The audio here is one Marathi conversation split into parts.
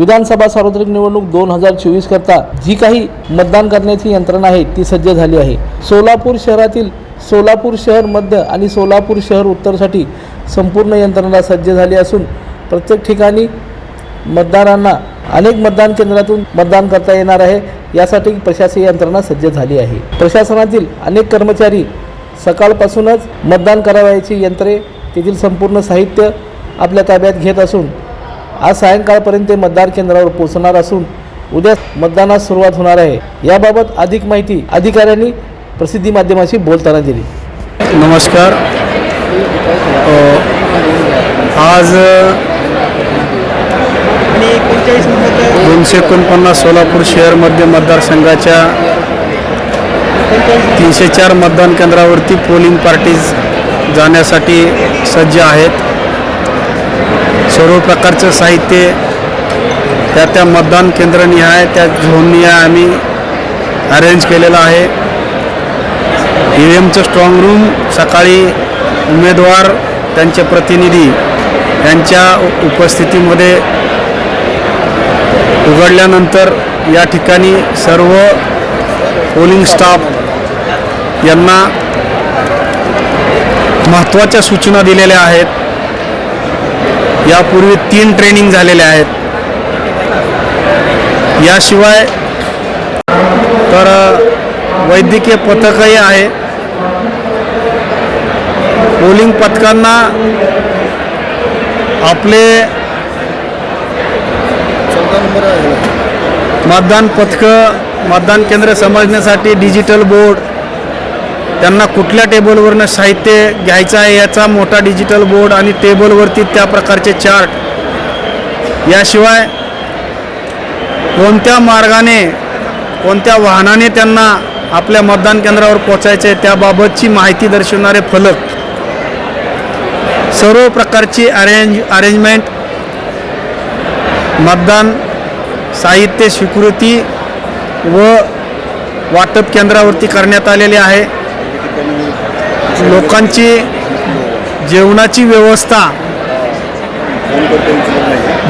विधानसभा सार्वत्रिक निवडणूक दोन हजार चोवीस करता जी काही मतदान करण्याची यंत्रणा आहे ती सज्ज झाली आहे. सोलापूर शहरातील सोलापूर शहर मध्य आणि सोलापूर शहर उत्तरसाठी संपूर्ण यंत्रणा सज्ज झाली असून प्रत्येक ठिकाणी मतदारांना अनेक मतदान केंद्रातून मतदान करता येणार आहे. यासाठी प्रशासकीय यंत्रणा सज्ज झाली आहे. प्रशासनातील अनेक कर्मचारी सकाळपासूनच मतदान करावयाची यंत्रे तेथील संपूर्ण साहित्य आपल्या ताब्यात घेत असून आज सायंकाळपर्यंत ते मतदार केंद्रावर पोहोचणार असून उद्या मतदानास सुरुवात होणार आहे. याबाबत अधिक माहिती अधिकाऱ्यांनी प्रसिद्धी माध्यमाशी बोलताना दिली. नमस्कार. आज दोनशे एकोणपन्नास सोलापूर शहरमध्ये मतदारसंघाच्या तीनशे चार मतदान केंद्रावरती पोलिंग पार्टीज जाण्यासाठी सज्ज आहेत. सर्व प्रकारचं साहित्य त्या त्या मतदान केंद्रनिहाय त्या झोननिहाय आम्ही अरेंज केलेलं आहे. ई व्ही एमचं स्ट्रॉंग रूम सकाळी उमेदवार त्यांचे प्रतिनिधी यांच्या उपस्थितीमध्ये उघडल्यानंतर या ठिकाणी सर्व पोलिंग स्टाफ यांना महत्त्वाच्या सूचना दिलेल्या आहेत. यापूर्वी तीन ट्रेनिंग झालेल्या आहेत. याशिवाय तर वैद्यकीय पथकही आहे. पोलिंग पथकांना आपले मतदान पथकं मतदान केंद्र समजण्यासाठी डिजिटल बोर्ड त्यांना कुठल्या टेबलवरनं साहित्य घ्यायचं आहे याचा मोठा डिजिटल बोर्ड आणि टेबलवरती त्या प्रकारचे चार्ट याशिवाय कोणत्या मार्गाने कोणत्या वाहनाने त्यांना आपल्या मतदान केंद्रावर पोचायचं आहे त्याबाबतची माहिती दर्शवणारे फलक. सर्व प्रकारची अरेंज अरेंजमेंट मतदान साहित्य स्वीकृती व वाटप केंद्रावरती करण्यात आलेले आहे. लोकांची जेवणाची व्यवस्था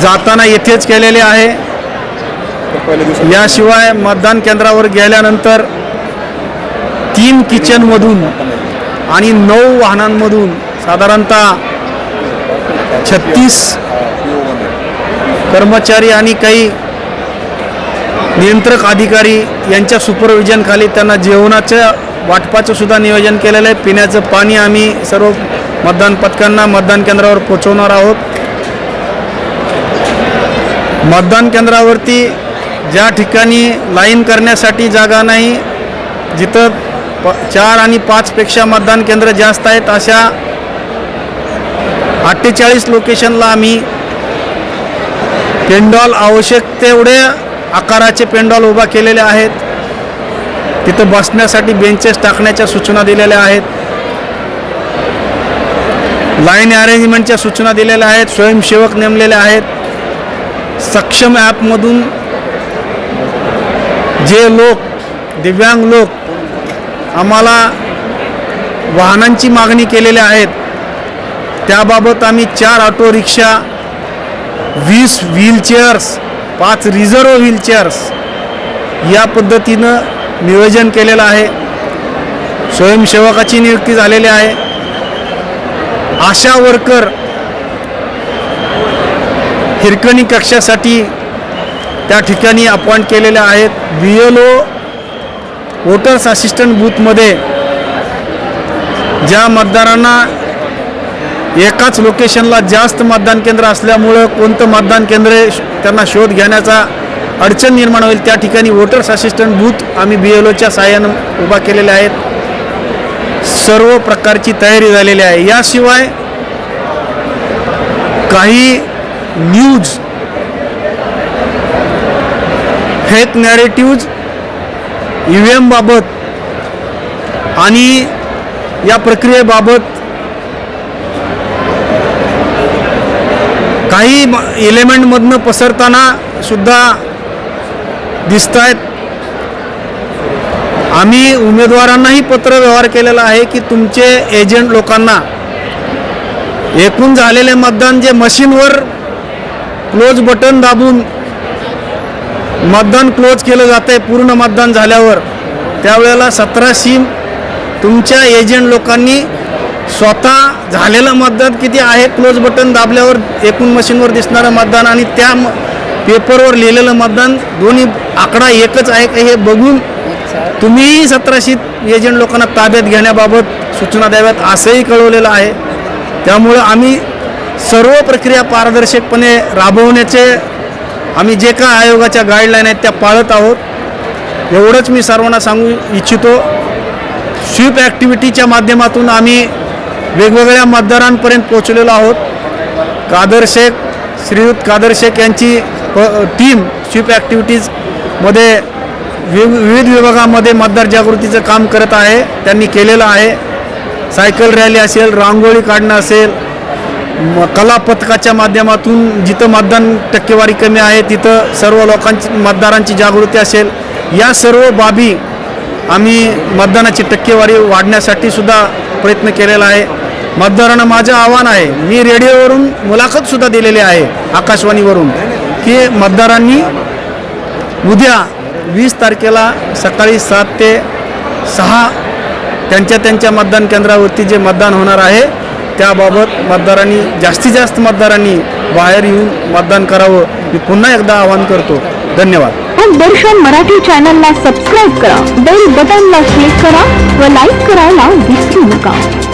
जाताना येथेच केलेली आहे. याशिवाय मतदान केंद्रावर गेल्यानंतर तीन किचनमधून आणि नऊ वाहनांमधून साधारणतः छत्तीस कर्मचारी आणि काही नियंत्रक अधिकारी यांच्या सुपरविजनखाली त्यांना जेवणाचं वाटपाचं सुद्धा नियोजन केलेलं आहे. पिण्याचं पाणी आम्ही सर्व मतदान पथकांना मतदान केंद्रावर पोचवणार आहोत. मतदान केंद्रावरती ज्या ठिकाणी लाईन करण्यासाठी जागा नाही जिथं प चार आणि पाचपेक्षा मतदान केंद्र जास्त आहेत अशा अठ्ठेचाळीस लोकेशनला आम्ही पेंडॉल आवश्यक तेवढे आकाराचे पेंडॉल उभा केलेले आहेत. तिथं बसण्यासाठी बेंचेस टाकण्याच्या सूचना दिलेल्या आहेत. लाईन अरेंजमेंटच्या सूचना दिलेल्या आहेत. स्वयंसेवक नेमलेले आहेत. सक्षम ॲपमधून जे लोक दिव्यांग लोक आम्हाला वाहनांची मागणी केलेल्या आहेत. त्याबाबत आम्ही चार ऑटो रिक्षा वीस व्हीलचेअर्स पाच रिझर्व व्हीलचेअर्स या पद्धतीनं नियोजन केलेलं आहे. स्वयंसेवकाची नियुक्ती झालेली आहे. आशा वर्कर हिरकणी कक्षासाठी त्या ठिकाणी अपॉइंट केलेल्या आहेत. B L O voters assistant बूथमध्ये ज्या मतदारांना एकाच लोकेशनला जास्त मतदान केंद्र असल्यामुळं कोणतं मतदान केंद्र श- त्यांना शोध घेण्याचा अडचण निर्माण होईल त्या ठिकाणी वोटर्स असिस्टंट बूथ आम्ही बी एल ओच्या साहाय्यानं उभा केलेल्या आहेत. सर्व प्रकारची तयारी झालेली आहे. याशिवाय काही news fake narratives E V एमबाबत आणि या प्रक्रियेबाबत काही एलिमेंटमधनं पसरताना सुद्धा दिसत आहेत आम्ही उमेदवारांनाही पत्र व्यवहार केलेला आहे की तुमचे एजंट लोकांना एकूण झालेले मतदान जे मशीनवर क्लोज बटन दाबून मतदान क्लोज केलं जातं आहे पूर्ण मतदान झाल्यावर त्यावेळेला सतरा सीम तुमच्या एजंट लोकांनी स्वतः झालेलं मतदान किती आहे? क्लोज बटन दाबल्यावर एकूण मशीनवर दिसणारं मतदान आणि त्या म- पेपरवर लिहिलेलं मतदान दोन्ही आकडा एकच आहे का हे बघून तुम्हीही सतराशे एजंट लोकांना ताब्यात घेण्याबाबत सूचना द्याव्यात असंही कळवलेलं आहे. त्यामुळं आम्ही सर्व प्रक्रिया पारदर्शकपणे राबवण्याचे आम्ही जे काय आयोगाच्या गाईडलाईन आहेत त्या पाळत आहोत. एवढंच मी सर्वांना सांगू इच्छितो. स्वीप ॲक्टिव्हिटीच्या माध्यमातून आम्ही वेगवेगळ्या मतदारांपर्यंत पोहोचलेलो आहोत. कादर शेख श्रीयुत कादर शेख यांची टीम स्वीप ॲक्टिव्हिटीजमध्ये वि विविध विभागामध्ये मतदार जागृतीचं काम करत आहे. त्यांनी केलेलं आहे. सायकल रॅली असेल रांगोळी काढणं असेल म कला पथकाच्या माध्यमातून जिथं मतदान टक्केवारी कमी आहे तिथं सर्व लोकांची मतदारांची जागृती असेल. या सर्व बाबी आम्ही मतदानाची टक्केवारी वाढण्यासाठी सुद्धा प्रयत्न केलेला आहे. मतदारांना माझं आव्हान आहे. मी रेडिओवरून मुलाखतसुद्धा दिलेली आहे आकाशवाणीवरून. की मतदारांनी उद्या वीस तारखेला सकाळी सात ते सहा त्यांच्या त्यांच्या मतदान केंद्रावरती जे मतदान होणार आहे त्याबाबत मतदारांनी जास्तीत जास्त मतदारांनी बाहेर येऊन मतदान करावं. मी पुन्हा एकदा आवाहन करतो. धन्यवाद. दर्शन मराठी चॅनलला सबस्क्राईब करा. बेल बटनला क्लिक करा व लाईक करायला विसरू नका.